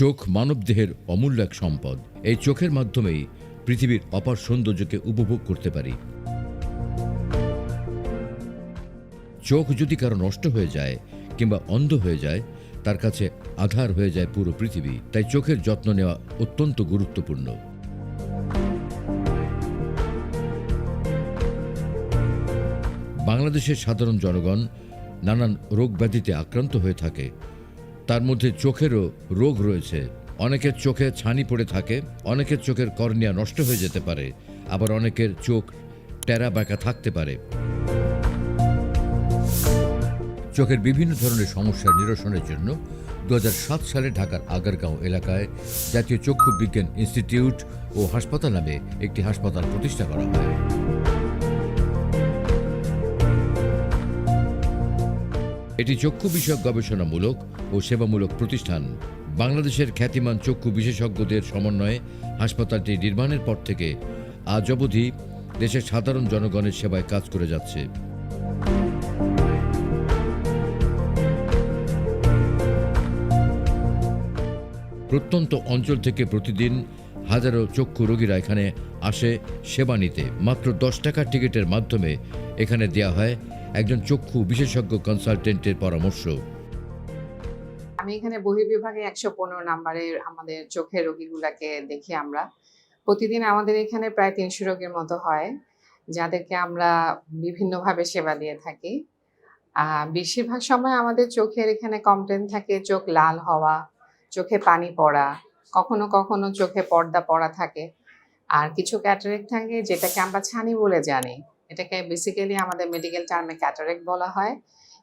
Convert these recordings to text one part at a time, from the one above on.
চোখ মানবদেহের অমূল্য এক সম্পদ। এই চোখের মাধ্যমেই পৃথিবীর অপার সৌন্দর্যকে উপভোগ করতে পারি। চোখ যদি কারও নষ্ট হয়ে যায় কিংবা অন্ধ হয়ে যায়, তার কাছে আধার হয়ে যায় পুরো পৃথিবী। তাই চোখের যত্ন নেওয়া অত্যন্ত গুরুত্বপূর্ণ। বাংলাদেশের সাধারণ জনগণ নানান রোগ ব্যাধিতে আক্রান্ত হয়ে থাকে। তার মধ্যে চোখেরও রোগ রয়েছে। অনেকের চোখে ছানি পড়ে থাকে, অনেকের চোখের কর্নিয়া নষ্ট হয়ে যেতে পারে, আবার অনেকের চোখ টেরা বাঁকা থাকতে পারে। চোখের বিভিন্ন ধরনের সমস্যা নিরসনের জন্য দু হাজার সাত সালে ঢাকার আগারগাঁও এলাকায় জাতীয় চক্ষু বিজ্ঞান ইনস্টিটিউট ও হাসপাতাল নামে একটি হাসপাতাল প্রতিষ্ঠা করা হয়। এটি চক্ষু বিষয়ক গবেষণামূলক ও সেবামূলক প্রতিষ্ঠান। বাংলাদেশের খ্যাতিমান চক্ষু বিশেষজ্ঞদের সমন্বয়ে হাসপাতালটি নির্মাণের পর থেকে আজ অবধি দেশের সাধারণ জনগণের সেবায় কাজ করে যাচ্ছে। প্রত্যন্ত অঞ্চল থেকে প্রতিদিন হাজারো চক্ষু রোগীরা এখানে আসে সেবা নিতে। মাত্র দশ টাকার টিকিটের মাধ্যমে এখানে দেয়া হয় একজন চক্ষু বিশেষজ্ঞ কনসালটেন্টের পরামর্শ। আমি এখানে বহির্বিভাগে একশো পনেরো নাম্বারের আমাদের চোখের রোগীগুলাকে দেখি আমরা। প্রতিদিন আমাদের এখানে প্রায় তিনশো রোগীর মতো হয়, যাদেরকে আমরা বিভিন্নভাবে সেবা দিয়ে থাকি। বেশিরভাগ সময় আমাদের চোখের এখানে কমপ্লেন থাকে, চোখ লাল হওয়া, চোখে পানি পড়া, কখনো কখনো চোখে পর্দা পড়া থাকে। আর কিছু ক্যাটারেক্ট থাকে যেটাকে আমরা ছানি বলে জানি। এটাকে বেসিক্যালি আমাদের মেডিকেল টার্মে ক্যাটারেক্ট বলা হয়।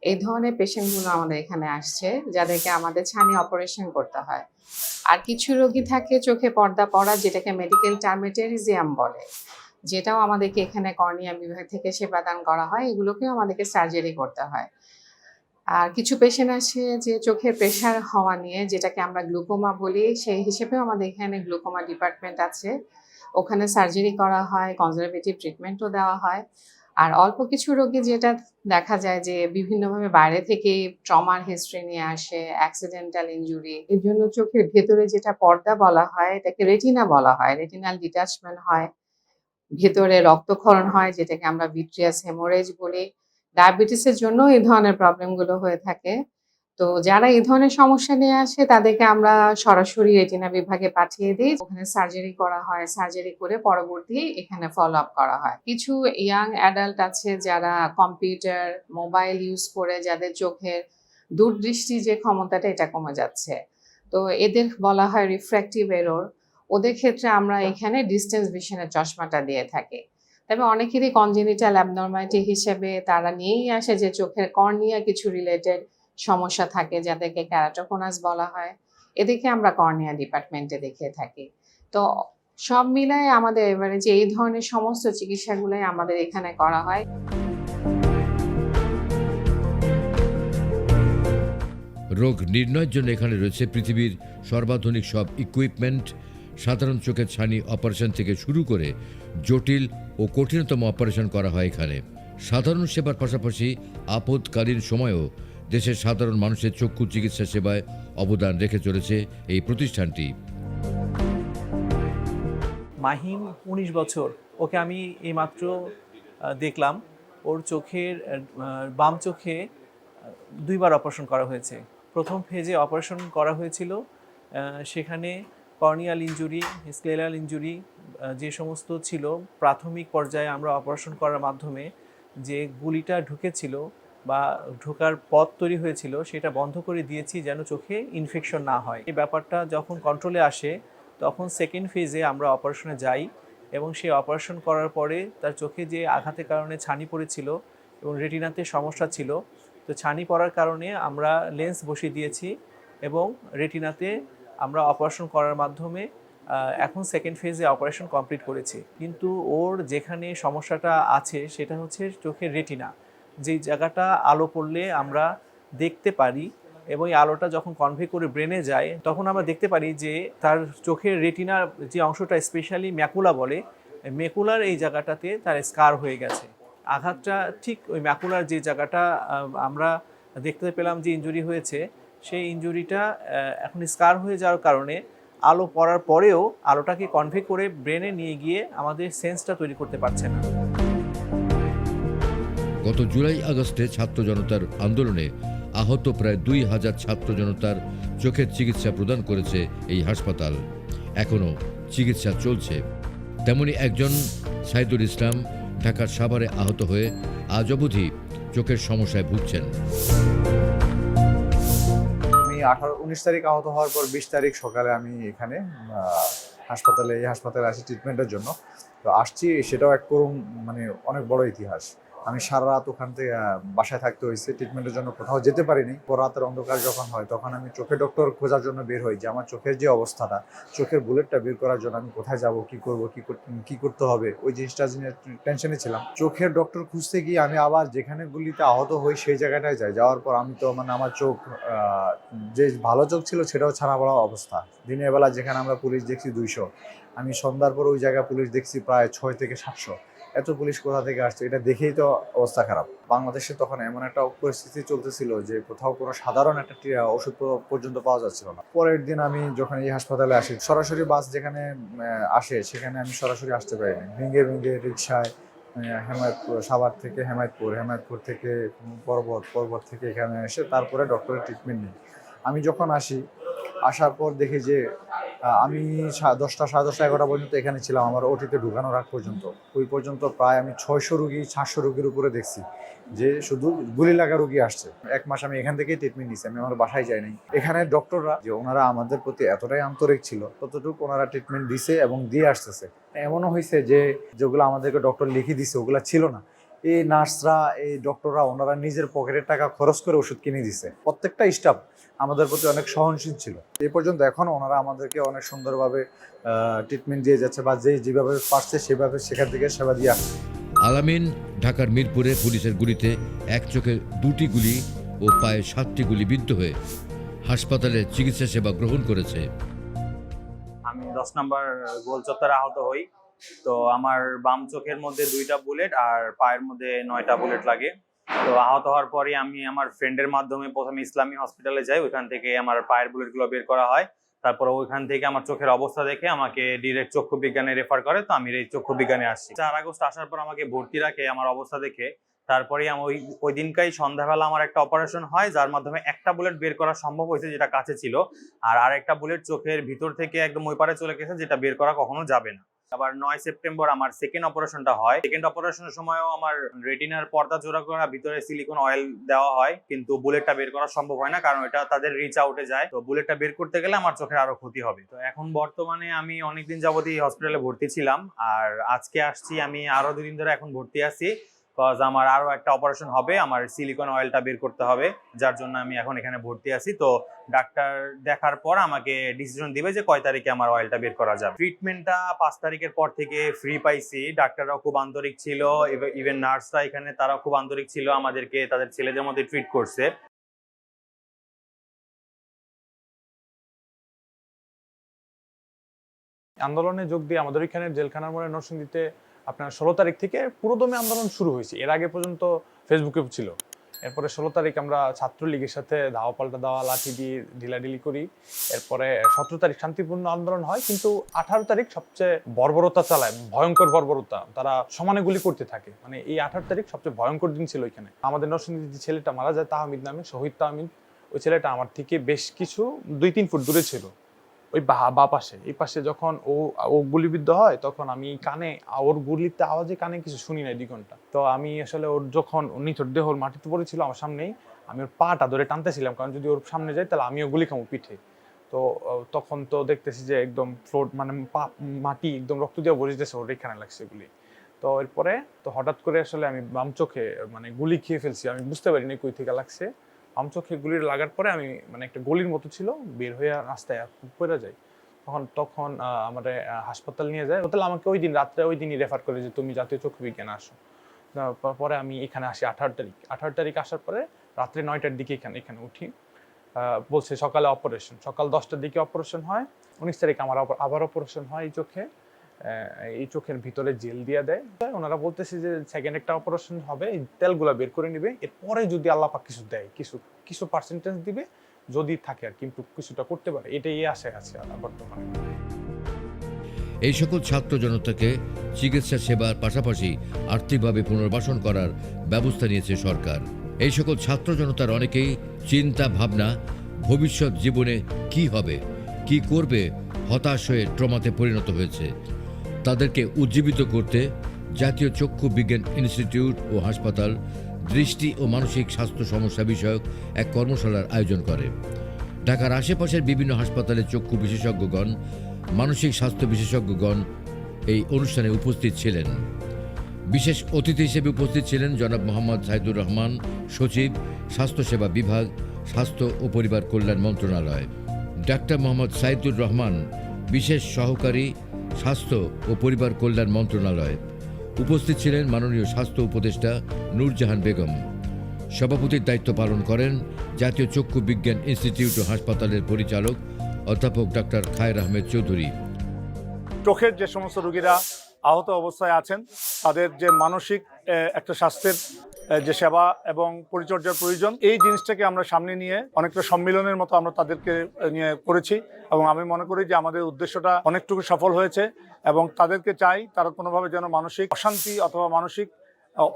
এই ধরনের পেশেন্টগুলো আমাদের এখানে আসছে, যাদেরকে আমাদের ছানি অপারেশন করতে হয়। আর কিছু রোগী থাকে চোখে পর্দা পড়া, যেটাকে মেডিকেল টার্মে টেরিজিয়াম বলে। যেটাও আমাদেরকে এখানে কর্নিয়া বিভাগ থেকে সেবাদান করা হয়, এগুলোকেও আমাদেরকে সার্জারি করতে হয়। আর কিছু পেশেন্ট আছে যে চোখের প্রেশার হওয়া নিয়ে, যেটাকে আমরা গ্লুকোমা বলি, সেই হিসেবেও আমাদের এখানে গ্লুকোমা ডিপার্টমেন্ট আছে। ওখানে সার্জারি করা হয় কনজারভেটিভ ট্রিটমেন্টও দেওয়া হয়। আর অল্প কিছু রোগী যেটা দেখা যায় যে বিভিন্নভাবে বাইরে থেকে ট্রমার হিস্ট্রি নিয়ে আসে অ্যাক্সিডেন্টাল ইনজুরি এর জন্য চোখের ভেতরে যেটা পর্দা বলা হয়, এটাকে রেটিনা বলা হয় রেটিনাল ডিটাচমেন্ট হয়। ভেতরে রক্তক্ষরণ হয়, যেটাকে আমরা ভিট্রিয়াস হেমোরেজ বলি। ডায়াবেটিসের জন্য এই ধরনের প্রবলেমগুলো হয়ে থাকে। তো যারা এই ধরনের সমস্যা নিয়ে আসে, তাদেরকে আমরা সরাসরি রেটিনা বিভাগে পাঠিয়ে দিই। ওখানে সার্জারি করা হয় সার্জারি করে পরবর্তী এখানে ফলো আপ করা হয়। কিছু ইয়াং অ্যাডাল্ট আছে যারা কম্পিউটার মোবাইল ইউজ করে, যাদের চোখের দূরদৃষ্টি যে ক্ষমতাটা, এটা কমে যাচ্ছে। তো এদের বলা হয় রিফ্র্যাক্টিভ এরর ওদের ক্ষেত্রে আমরা এখানে ডিস্টেন্স ভিশনের চশমাটা দিয়ে থাকি। তবে অনেকেরই কনজেনিটাল অ্যাবনর্মালিটি হিসেবে তারা নিয়েই আসে যে চোখের কর্নিয়া কিছু রিলেটেড সমস্যা থাকে, যাদেরকে ক্যারাটোকোনাস বলা হয়। এদেরকে আমরা কর্নিয়া ডিপার্টমেন্টে দেখিয়ে থাকি। তো সব মিলায় আমাদের মানে যে এই ধরনের সমস্ত চিকিৎসাগুলোই আমাদের এখানে করা হয়। রোগ নির্ণয়ের জন্য এখানে রয়েছে পৃথিবীর সর্বাধুনিক সব ইকুইপমেন্ট সাধারণ চোখের ছানি অপারেশন থেকে শুরু করে জটিল ও কঠিনতম অপারেশন করা হয় এখানে। সাধারণ সেবার পাশাপাশি আপদকালীন সময়েও দেশের সাধারণ মানুষের চক্ষু চিকিৎসা সেবায় অবদান রেখে চলেছে এই প্রতিষ্ঠানটি। মাহিম উনিশ বছর। ওকে আমি এইমাত্র দেখলাম। ওর চোখের বাম চোখে দুইবার অপারেশন করা হয়েছে। প্রথম ফেজে অপারেশন করা হয়েছিল সেখানে কর্নিয়াল ইঞ্জুরি স্কেলাল ইঞ্জুরি যে সমস্ত ছিল, প্রাথমিক পর্যায়ে আমরা অপারেশন করার মাধ্যমে যে গুলিটা ঢুকেছিল বা ঢোকার পথ তৈরি হয়েছিল, সেটা বন্ধ করে দিয়েছি যেন চোখে ইনফেকশন না হয়। এই ব্যাপারটা যখন কন্ট্রোলে আসে, তখন সেকেন্ড ফেজে আমরা অপারেশনে যাই এবং সেই অপারেশন করার পরে তার চোখে যে আঘাতের কারণে ছানি পড়েছিল এবং রেটিনাতে সমস্যা ছিল, তো ছানি পড়ার কারণে আমরা লেন্স বসিয়ে দিয়েছি এবং রেটিনাতে আমরা অপারেশন করার মাধ্যমে এখন সেকেন্ড ফেজে অপারেশন কমপ্লিট করেছি। কিন্তু ওর যেখানে সমস্যাটা আছে, সেটা হচ্ছে চোখের রেটিনা যেই জায়গাটা আলো পড়লে আমরা দেখতে পারি এবং এই আলোটা যখন কনভে করে ব্রেনে যায়, তখন আমরা দেখতে পারি যে তার চোখের রেটিনার যে অংশটা স্পেশালি ম্যাকুলা বলে ম্যাকুলার এই জায়গাটাতে তার স্কার হয়ে গেছে। আঘাতটা ঠিক ওই ম্যাকুলার যে জায়গাটা আমরা দেখতে পেলাম যে ইনজুরি হয়েছে, সেই ইনজুরিটা এখন স্কার হয়ে যাওয়ার কারণে আলো পড়ার পরেও আলোটাকে কনভে করে ব্রেনে নিয়ে গিয়ে আমাদের সেন্সটা তৈরি করতে পারছে না। গত জুলাই আগস্টে ছাত্র জনতার আন্দোলনে আহত প্রায় দুই হাজার ছাত্র জনতার চোখের চিকিৎসা প্রদান করেছে এই হাসপাতাল। এখনও চিকিৎসা চলছে। তেমনি একজন সাইদুল ইসলাম ঢাকার সাভারে আহত হয়ে আজ অবধি চোখের সমস্যায় ভুগছেন। আমি আঠারো, উনিশ তারিখ আহত হওয়ার পর বিশ তারিখ সকালে আমি এখানে হাসপাতালে, এই হাসপাতালে আসি ট্রিটমেন্টের জন্য। তো আসছি, সেটাও এক করুণ মানে অনেক বড় ইতিহাস। আমি সারা রাত ওখান থেকে বাসায় থাকতে হয়েছে। ট্রিটমেন্টের জন্য কোথাও যেতে পারিনি। পর রাতের অন্ধকার যখন হয়, তখন আমি চোখে ডক্টর খোঁজার জন্য বের হই যে আমার চোখের যে অবস্থাটা, চোখের বুলেটটা বের করার জন্য আমি কোথায় যাব, কি করব, কি কি করতে হবে, ওই জিনিসটা নিয়ে টেনশনে ছিলাম। চোখের ডক্টর খুঁজতে গিয়ে আমি আবার যেখানে গুলিতে আহত হই, সেই জায়গাটায় যাই। যাওয়ার পর আমি তো মানে আমার চোখ যে ভালো চোখ ছিল সেটাও ছাড়া পড়া অবস্থা। দিনের বেলা যেখানে আমরা পুলিশ দেখছি দুইশো, আমি সন্ধ্যার পর ওই জায়গায় পুলিশ দেখছি প্রায় ছয় থেকে সাতশো। এত পুলিশ কোথা থেকে আসছে, এটা দেখেই তো অবস্থা খারাপ। বাংলাদেশে তখন এমন একটা পরিস্থিতি চলতেছিল যে কোথাও কোনো সাধারণ একটা ওষুধ পর্যন্ত পাওয়া যাচ্ছিল না। পরের দিন আমি যখন এই হাসপাতালে আসি, সরাসরি বাস যেখানে আসে, সেখানে আমি সরাসরি আসতে পারিনি। ভেঙে ভেঙে রিক্সায় হেমায়তপুর, সাভার থেকে হেমায়তপুর হেমায়তপুর থেকে পর্বত পর্বত থেকে এখানে এসে তারপরে ডক্টরের ট্রিটমেন্ট নিই। আমি যখন আসি, আসার পর দেখি যে আমি দশটা, সাড়ে দশটা, এগারোটা পর্যন্ত এখানে ছিলাম। আমার ওটিতে ঢুকানোর আগ পর্যন্ত। ওই পর্যন্ত প্রায় আমি ছয়শো রুগী, সাতশো রুগীর উপরে দেখছি যে শুধু গুলি লাগা রুগী আসছে। এক মাস আমি এখান থেকেই ট্রিটমেন্ট নিছি আমি আমার বাসায় যাই নাই। এখানে ডক্টররা যে ওনারা আমাদের প্রতি এতটাই আন্তরিক ছিল, ততটুকু ওনারা ট্রিটমেন্ট দিছে এবং দিয়ে আসতেছে। এমনও হয়েছে যে যেগুলো আমাদেরকে ডক্টর লিখে দিছে, ওগুলো ছিল না। এই নার্সরা এই ডক্টররা ওনারা নিজের পকেটের টাকা খরচ করে ওষুধ কিনে দিছে। প্রত্যেকটা স্টাফ আমাদের প্রতি অনেক সহনশীল ছিল। এ পর্যন্ত এখনও ওনারা আমাদেরকে অনেক সুন্দরভাবে ট্রিটমেন্ট দিয়ে যাচ্ছে বা যে যেভাবে পারছে সেভাবে সেখান থেকে সেবা দিয়ে আসছে। আলামিন ঢাকার মিরপুরে পুলিশের গুলিতে এক চোখে দুটি গুলি ও পায়ে সাতটি গুলি বিদ্ধ হয়ে হাসপাতালে চিকিৎসা সেবা গ্রহণ করেছে। আমি দশ নম্বর গোল চত্বরে আহত হই। তো আমার বাম চোখের মধ্যে দুইটা বুলেট আর পায়ের মধ্যে নয়টা বুলেট লাগে। তো আহত হওয়ার পরে আমি আমার ফ্রেন্ডের মাধ্যমে প্রথমে ইসলামী হসপিটালে যাই, ওইখান থেকে আমার পায়ের বুলেটগুলো বের করা হয়। তারপর ওইখান থেকে আমার চোখের অবস্থা দেখে আমাকে ডিরেক্ট চক্ষু বিজ্ঞানে রেফার করে। তো আমি এই চক্ষু বিজ্ঞানে আসছি। চার আগস্ট আসার পর আমাকে ভর্তি রাখে আমার অবস্থা দেখে। তারপরে ওই ওই দিনকাই সন্ধ্যাবেলা আমার একটা অপারেশন হয়, যার মাধ্যমে একটা বুলেট বের করা সম্ভব হয়েছে যেটা কাছে ছিল। আর আরেকটা বুলেট চোখের ভিতর থেকে একদম ওই পারে চলে গেছে, যেটা বের করা কখনো যাবে না। আবার নয় সেপ্টেম্বর আমার সেকেন্ড অপারেশনটা হয়। সেকেন্ড অপারেশনের সময়ও আমার রেটিনার পর্দা জোড়া করা, ভিতরে সিলিকন অয়েল দেওয়া হয়, কিন্তু বুলেটটা বের করা সম্ভব হয় না, কারণ এটা তাদের রিচ আউটে যায়। তো বুলেটটা বের করতে গেলে আমার চোখের আরও ক্ষতি হবে। তো এখন বর্তমানে আমি অনেকদিন যাবতই হসপিটালে ভর্তি ছিলাম, আর আজকে আসছি, আমি আরও দুদিন ধরে এখন ভর্তি আছি। কজ আমার আরও একটা অপারেশন হবে, আমার সিলিকন অয়েলটা বের করতে হবে, যার জন্য আমি এখন এখানে ভর্তি আছি। তো ডাক্তার দেখার পর আমাকে ডিসিশন দিবে যে কয় তারিখে আমার অয়েলটা বের করা যাবে। ট্রিটমেন্টটা পাঁচ তারিখের পর থেকে ফ্রি পাইছি। ডাক্তাররাও খুব আন্তরিক ছিল ইভেন নার্সরা এখানে তারা খুব আন্তরিক ছিল আমাদেরকে, তাদের ছেলেদের মধ্যে ট্রিট করছে। আন্দোলনে যোগ দিয়ে আমাদের এখানে জেলখানার মোড়ে নরসিংদীতে আপনার ষোলো তারিখ থেকে পুরোদমে আন্দোলন শুরু হয়েছে। এর আগে পর্যন্ত ফেসবুকে ছিল। এরপরে ষোলো তারিখ আমরা ছাত্রলীগের সাথে ধাওয়া পাল্টা দেওয়া, লাঠি দিয়ে ঢিলাঢিলি করি। এরপরে সতেরো তারিখ শান্তিপূর্ণ আন্দোলন হয়, কিন্তু আঠারো তারিখ সবচেয়ে বর্বরতা চালায়, ভয়ঙ্কর বর্বরতা। তারা সমানে গুলি করতে থাকে। মানে এই আঠারো তারিখ সবচেয়ে ভয়ঙ্কর দিন ছিল এখানে। আমাদের নরসিংদীর যে ছেলেটা মারা যায়, তাহমিদ নামে, শহীদ তাহমিদ, ওই ছেলেটা আমার থেকে বেশ কিছু দুই, তিন ফুট দূরে ছিল। ওই বা পাশে। এই পাশে যখন ও ও গুলিবিদ্ধ হয়, তখন আমি কানে, ওর গুলিতে আওয়াজে কানে কিছু শুনি নাই দুই ঘণ্টা। তো আমি আসলে ওর যখন নিথর দেহ ওর মাটিতে পড়েছিল আমার সামনেই, আমি ওর পাটা ধরে টানতেছিলাম। কারণ যদি ওর সামনে যাই তাহলে আমিও গুলি খামো পিঠে। তো তখন তো দেখতেছি যে একদম ফ্লোর মানে মাটি একদম রক্ত দিয়ে বসেছে ওর এখানে লাগছে গুলি। তো এরপরে তো হঠাৎ করে আসলে আমি বাম চোখে মানে গুলি খেয়ে ফেলছি। আমি বুঝতে পারিনি কই থেকে লাগছে। বাম চোখে গুলির লাগার পরে আমি মানে একটা গলির মতো ছিল বের হয়ে রাস্তায় পড়ে যাই। তখন তখন আহ, আমাদের হাসপাতাল নিয়ে যায়। তাহলে আমাকে ওই দিন রাত্রে ওই দিনই রেফার করে যে তুমি জাতীয় চক্ষু বিজ্ঞান আসো পরে আমি এখানে আসি আঠারো তারিখ। আঠারো তারিখ আসার পরে রাত্রে নয়টার দিকে এখানে এখানে উঠি। বলছে সকালে অপারেশন সকাল দশটার দিকে অপারেশন হয়। উনিশ তারিখ আমার আবার অপারেশন হয় এই চোখে। এই চোখের ভিতরে জেল দিয়ে দেয়। ওনারা বলতেছে যে সেকেন্ড একটা অপারেশন হবে, এই তেলগুলা বের করে নিবে। এরপরে যদি আল্লাপাক কিছু দেয়, কিছু কিছু পার্সেন্টেজ দিবে, যদি থাকে আর কিন্তু কিছুটা করতে পারে। এটাই আশায় আছে বর্তমানে। এই সকল ছাত্র জনতাকে চিকিৎসা সেবার পাশাপাশি আর্থিকভাবে পুনর্বাসন করার ব্যবস্থা নিয়েছে সরকার। এই সকল ছাত্র জনতার অনেকেই চিন্তা, ভাবনা, ভবিষ্যৎ জীবনে কি হবে, কি করবে, হতাশ হয়ে ট্রমাতে পরিণত হয়েছে। তাদেরকে উজ্জীবিত করতে জাতীয় চক্ষু বিজ্ঞান ইনস্টিটিউট ও হাসপাতাল দৃষ্টি ও মানসিক স্বাস্থ্য সমস্যা বিষয়ক এক কর্মশালার আয়োজন করে। ঢাকার আশেপাশের বিভিন্ন হাসপাতালে চক্ষু বিশেষজ্ঞগণ, মানসিক স্বাস্থ্য বিশেষজ্ঞগণ এই অনুষ্ঠানে উপস্থিত ছিলেন। বিশেষ অতিথি হিসেবে উপস্থিত ছিলেন জনাব মোহাম্মদ সাইদুর রহমান, সচিব স্বাস্থ্যসেবা বিভাগ, স্বাস্থ্য ও পরিবার কল্যাণ মন্ত্রণালয়। ডাক্তার মোহাম্মদ সাইদুর রহমান বিশেষ সহকারী স্বাস্থ্য ও পরিবার কল্যাণ মন্ত্রণালয়। উপস্থিত ছিলেন মাননীয় স্বাস্থ্য উপদেষ্টা নূরজাহান বেগম। সভাপতির দায়িত্ব পালন করেন জাতীয় চক্ষু বিজ্ঞান ইনস্টিটিউট ও হাসপাতালের পরিচালক অধ্যাপক ডাক্তার খায়ের আহমেদ চৌধুরী। চোখের যে সমস্ত রোগীরা আহত অবস্থায় আছেন, তাদের যে মানসিক একটা স্বাস্থ্যের যে সেবা এবং পরিচর্যার প্রয়োজন, এই জিনিসটাকে আমরা সামনে নিয়ে অনেকটা সম্মিলনের মতো আমরা তাদেরকে নিয়ে করেছি এবং আমি মনে করি যে আমাদের উদ্দেশ্যটা অনেকটুকু সফল হয়েছে এবং তাদেরকে চাই তারা কোনোভাবে যেন মানসিক অশান্তি অথবা মানসিক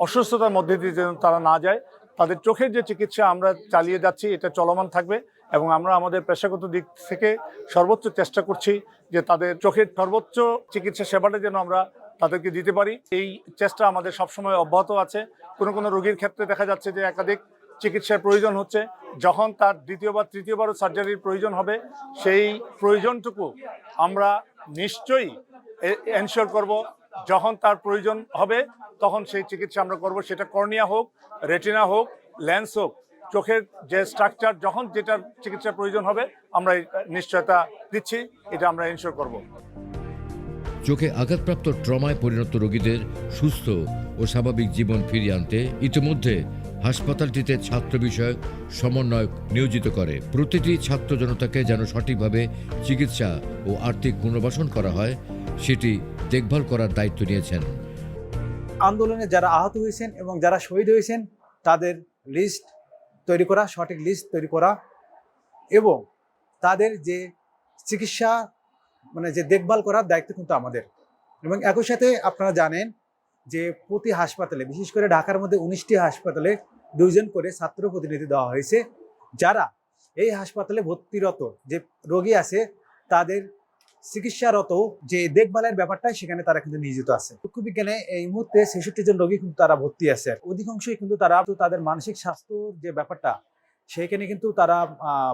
অসুস্থতার মধ্যে দিয়ে যেন তারা না যায়। তাদের চোখের যে চিকিৎসা আমরা চালিয়ে যাচ্ছি, এটা চলমান থাকবে এবং আমরা আমাদের পেশাগত দিক থেকে সর্বোচ্চ চেষ্টা করছি যে তাদের চোখের সর্বোচ্চ চিকিৎসা সেবাটা যেন আমরা তাদেরকে দিতে পারি। এই চেষ্টা আমাদের সবসময় অব্যাহত আছে। কোনো কোনো রোগীর ক্ষেত্রে দেখা যাচ্ছে যে একাধিক চিকিৎসার প্রয়োজন হচ্ছে। যখন তার দ্বিতীয় বা তৃতীয়বারও সার্জারির প্রয়োজন হবে, সেই প্রয়োজনটুকু আমরা নিশ্চয়ই এনশিওর করব। যখন তার প্রয়োজন হবে, তখন সেই চিকিৎসা আমরা করব। সেটা কর্নিয়া হোক, রেটিনা হোক লেন্স হোক, চোখের যে স্ট্রাকচার যখন যেটার চিকিৎসার প্রয়োজন হবে, আমরা নিশ্চয়তা দিচ্ছি। এটা আমরা এনশিওর করব। চোখে আঘাতপ্রাপ্ত ট্রমায় পরিণত রোগীদের সুস্থ ও স্বাভাবিক জীবন ফিরিয়ে আনতে ইতিমধ্যে হাসপাতালটিতে ছাত্র বিষয়ক সমন্বয়ক নিয়োজিত করে। প্রতিটি ছাত্র জনতাকে যেন সঠিকভাবে চিকিৎসা ও আর্থিক পুনর্বাসন করা হয়, সেটি দেখভাল করার দায়িত্ব নিয়েছেন। আন্দোলনে যারা আহত হয়েছেন এবং যারা শহীদ হয়েছেন, তাদের লিস্ট তৈরি করা, সঠিক লিস্ট তৈরি করা এবং তাদের যে চিকিৎসা মানে যে দেখভাল করার দায়িত্ব কিন্তু আমাদের। এবং একই সাথে আপনারা জানেন যে প্রতি হাসপাতালে, বিশেষ করে ঢাকার মধ্যে উনিশটি হাসপাতালে দুইজন করে ছাত্র প্রতিনিধি দেওয়া হয়েছে। যারা এই হাসপাতালে ভর্তিরত যে রোগী আছে, তাদের চিকিৎসারত যে দেখভালের ব্যাপারটা সেখানে তারা কিন্তু নিয়োজিত আছে। বিজ্ঞানে এই মুহূর্তে ছেষট্টি জন রোগী কিন্তু তারা ভর্তি আছে। অধিকাংশই কিন্তু তারা, তাদের মানসিক স্বাস্থ্য যে ব্যাপারটা সেখানে কিন্তু তারা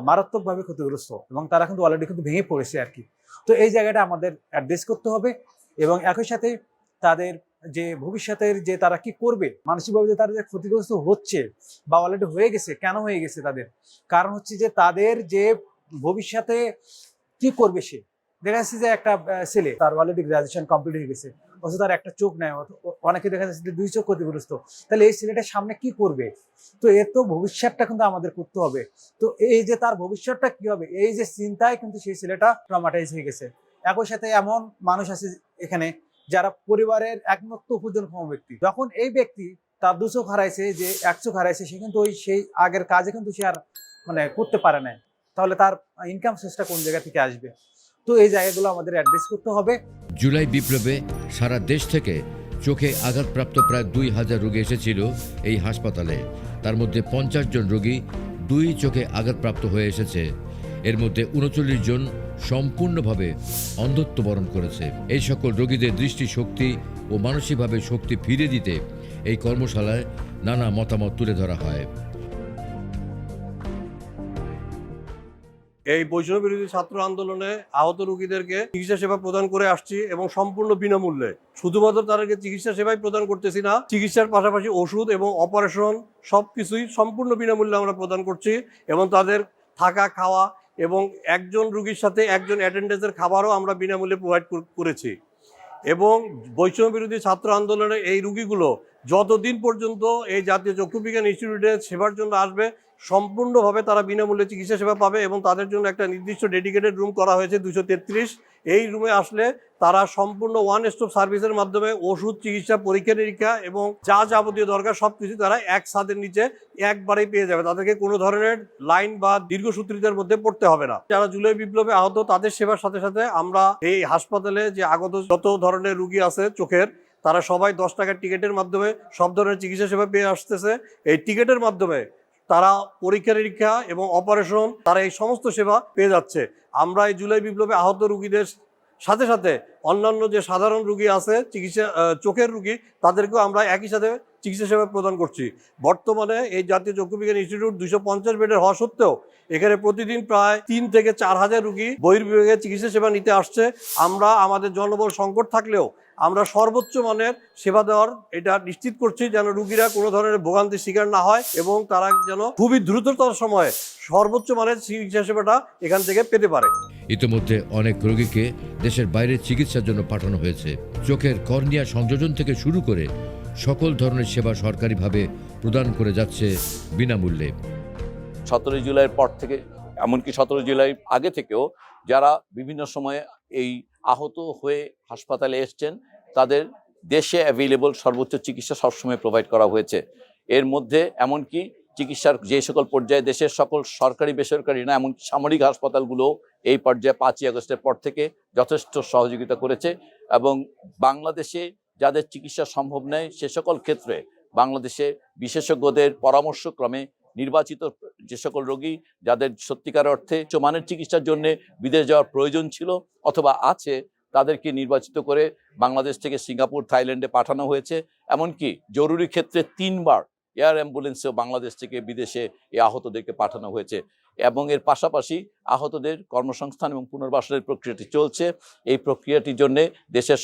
মারাত্মকভাবে ক্ষতিগ্রস্ত এবং তারা কিন্তু অলরেডি কিন্তু ভেঙে পড়েছে আর কি। তো এই জায়গাটা আমাদের অ্যাড্রেস করতে হবে এবং একই সাথে তাদের যে ভবিষ্যতের যে তারা কি করবে, মানসিকভাবে যে তারা যে ক্ষতিগ্রস্ত হচ্ছে বা অলরেডি হয়ে গেছে, কেন হয়ে গেছে তাদের? কারণ হচ্ছে যে তাদের যে ভবিষ্যতে কি করবে সে? দেখা যাচ্ছে যে একটা ছেলে, তার অলরেডি গ্রাজুয়েশন কমপ্লিট হয়ে গেছে। অথচ তার একটা চোখ নেয় অনেকে দেখা যাচ্ছে দুই চোখ ক্ষতিগ্রস্ত। তাহলে এই ছেলেটার সামনে কি করবে? তো এর তো ভবিষ্যৎটা কিন্তু আমাদের করতে হবে। তো এই যে তার ভবিষ্যৎটা কি হবে? এই যে চিন্তায় কিন্তু সেই ছেলেটা ট্রমাটাইজ হয়ে গেছে। একই সাথে এমন মানুষ আছে এখানে যারা পরিবারের একমাত্র উপার্জনক্ষম ব্যক্তি। যখন এই ব্যক্তি তার দু চোখ হারাইছে, যে এক চোখ হারাইছে, সে কিন্তু ওই সেই আগের কাজে কিন্তু সে আর মানে করতে পারে না তাহলে তার ইনকাম সোর্সটা কোন জায়গা থেকে আসবে? তো এই জায়গাগুলো আমাদের অ্যাড্রেস করতে হবে। জুলাই বিপ্লবে সারা দেশ থেকে চোখে আঘাতপ্রাপ্ত প্রায় দুই হাজার রোগী এসেছিল এই হাসপাতালে। তার মধ্যে পঞ্চাশ জন রোগী দুই চোখে আঘাতপ্রাপ্ত হয়ে এসেছে। এর মধ্যে উনচল্লিশ জন সম্পূর্ণভাবে অন্ধত্ব বরণ করেছে। এই সকল রোগীদের দৃষ্টিশক্তি ও মানসিকভাবে শক্তি ফিরে দিতে এই কর্মশালায় নানা মতামত তুলে ধরা হয়। এই বৈষম্য বিরোধী ছাত্র আন্দোলনে আহত রোগীদেরকে চিকিৎসা সেবা প্রদান করে আসছি এবং সম্পূর্ণ বিনামূল্যে। শুধুমাত্র তাদেরকে চিকিৎসা সেবাই প্রদান করতেছি না, চিকিৎসার পাশাপাশি ওষুধ এবং অপারেশন সব কিছুই সম্পূর্ণ বিনামূল্যে আমরা প্রদান করছি এবং তাদের থাকা, খাওয়া এবং একজন রুগীর সাথে একজন অ্যাটেন্ডেন্সের খাবারও আমরা বিনামূল্যে প্রোভাইড করেছি। এবং বৈষম্য বিরোধী ছাত্র আন্দোলনে এই রুগীগুলো যতদিন পর্যন্ত এই জাতীয় চক্ষু বিজ্ঞান ইনস্টিটিউটে সেবার জন্য আসবে, সম্পূর্ণভাবে তারা বিনামূল্যে চিকিৎসা সেবা পাবে এবং তাদের জন্য একটা নির্দিষ্ট ডেডিকেটেড রুম করা হয়েছে দুশো তেত্রিশ। এই রুমে আসলে তারা সম্পূর্ণ ওয়ান স্টপ সার্ভিসের মাধ্যমে ওষুধ, চিকিৎসা, পরীক্ষা নিরীক্ষা এবং যা যাবতীয় দরকার সব কিছু তারা এক ছাদের নিচে একবারেই পেয়ে যাবে। তাদেরকে কোনো ধরনের লাইন বা দীর্ঘসূত্রিতার মধ্যে পড়তে হবে না। যারা জুলাই বিপ্লবে আহত তাদের সেবার সাথে সাথে আমরা এই হাসপাতালে যে আগত যত ধরনের রুগী আছে চোখের তারা সবাই দশ টাকার টিকিটের মাধ্যমে সব ধরনের চিকিৎসা সেবা পেয়ে আসতেছে। এই টিকিটের মাধ্যমে তারা পরীক্ষা নিরীক্ষা এবং অপারেশন, তারা এই সমস্ত সেবা পেয়ে যাচ্ছে। আমরা এই জুলাই বিপ্লবে আহত রুগীদের সাথে সাথে অন্যান্য যে সাধারণ রুগী আছে, চিকিৎসা চোখের রুগী, তাদেরকেও আমরা একই সাথে চিকিৎসা সেবা প্রদান করছি। বর্তমানে এই জাতীয় চক্ষু বিজ্ঞান ইনস্টিটিউট দুশো পঞ্চাশ বেডের হওয়া সত্ত্বেও এখানে প্রতিদিন প্রায় তিন থেকে চার হাজার রুগী বহির্বিভাগে চিকিৎসা সেবা নিতে আসছে। আমরা, আমাদের জনবল সংকট থাকলেও আমরা সর্বোচ্চ মানের সেবা দেওয়ার এটা নিশ্চিত করছি যেন রুগীরা কোনো ধরনের ভোগান্তির শিকার না হয় এবং তারা যেন খুবই দ্রুততর সময়ে সর্বোচ্চ মানের চিকিৎসা সেবাটা এখান থেকে পেতে পারে। ইতিমধ্যে অনেক রোগীকে দেশের বাইরে চিকিৎসার জন্য পাঠানো হয়েছে। চোখের কর্নিয়া সংযোজন থেকে শুরু করে সকল ধরনের সেবা সরকারিভাবে প্রদান করে যাচ্ছে বিনামূল্যে। সতেরোই জুলাইয়ের পর থেকে এমনকি সতেরো জুলাই আগে থেকেও যারা বিভিন্ন সময়ে এই আহত হয়ে হাসপাতালে এসছেন তাদের দেশে অ্যাভেলেবল সর্বোচ্চ চিকিৎসা সবসময় প্রোভাইড করা হয়েছে। এর মধ্যে এমনকি চিকিৎসার যে সকল পর্যায়ে দেশের সকল সরকারি বেসরকারি না, এমনকি সামরিক হাসপাতালগুলো এই পর্যায়ে পাঁচই আগস্টের পর থেকে যথেষ্ট সহযোগিতা করেছে এবং বাংলাদেশে যাদের চিকিৎসা সম্ভব নয় সে সকল ক্ষেত্রে বাংলাদেশে বিশেষজ্ঞদের পরামর্শক্রমে নির্বাচিত যে সকল রোগী যাদের সত্যিকার অর্থে উচ্চমানের চিকিৎসার জন্য বিদেশ যাওয়ার প্রয়োজন ছিল অথবা আছে তাদেরকে নির্বাচিত করে বাংলাদেশ থেকে সিঙ্গাপুর, থাইল্যান্ডে পাঠানো হয়েছে। এমনকি জরুরি ক্ষেত্রে তিনবার এয়ার অ্যাম্বুলেন্সেও বাংলাদেশ থেকে বিদেশে এই আহতদেরকে পাঠানো হয়েছে। এবং এর পাশাপাশি আহতদের কর্মসংস্থান এবং পুনর্বাসনের প্রক্রিয়াটি চলছে। এই প্রক্রিয়াটির জন্যে দেশের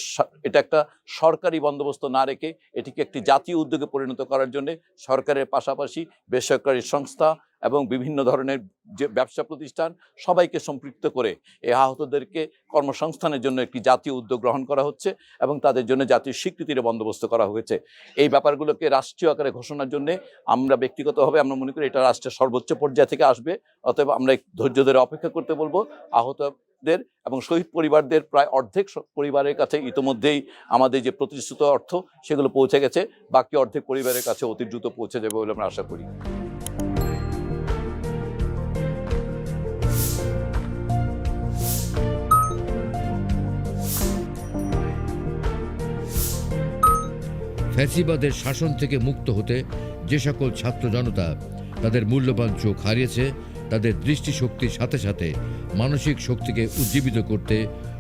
এটা একটা সরকারি বন্দোবস্ত না রেখে এটিকে একটি জাতীয় উদ্যোগে পরিণত করার জন্য সরকারের পাশাপাশি বেসরকারি সংস্থা এবং বিভিন্ন ধরনের যে ব্যবসা প্রতিষ্ঠান সবাইকে সম্পৃক্ত করে এই আহতদেরকে কর্মসংস্থানের জন্য একটি জাতীয় উদ্যোগ গ্রহণ করা হচ্ছে এবং তাদের জন্য জাতীয় স্বীকৃতির বন্দোবস্ত করা হয়েছে। এই ব্যাপারগুলোকে রাষ্ট্রীয় আকারে ঘোষণার জন্য আমরা ব্যক্তিগতভাবে আমরা মনে করি এটা রাষ্ট্রের সর্বোচ্চ পর্যায় থেকে আসবে, অতএব আমরা ধৈর্য ধরে অপেক্ষা করতে বলব। আহতদের এবং শহীদ পরিবারদের প্রায় অর্ধেক পরিবারের কাছে ইতোমধ্যেই আমাদের যে প্রতিশ্রুত অর্থ সেগুলো পৌঁছে গেছে, বাকি অর্ধেক পরিবারের কাছে অতি দ্রুত পৌঁছে যাবে বলে আমরা আশা করি। ফ্যাসিবাদের শাসন থেকে মুক্ত হতে যে সকল ছাত্র জনতা তাদের মূল্যবান চোখ হারিয়েছে, তাদের দৃষ্টিশক্তির সাথে সাথে মানসিক শক্তিকে উজ্জীবিত করতে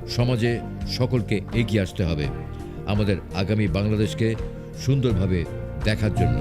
সমাজে সকলকে এগিয়ে আসতে হবে। আমাদের আগামী বাংলাদেশকে সুন্দরভাবে দেখার জন্য।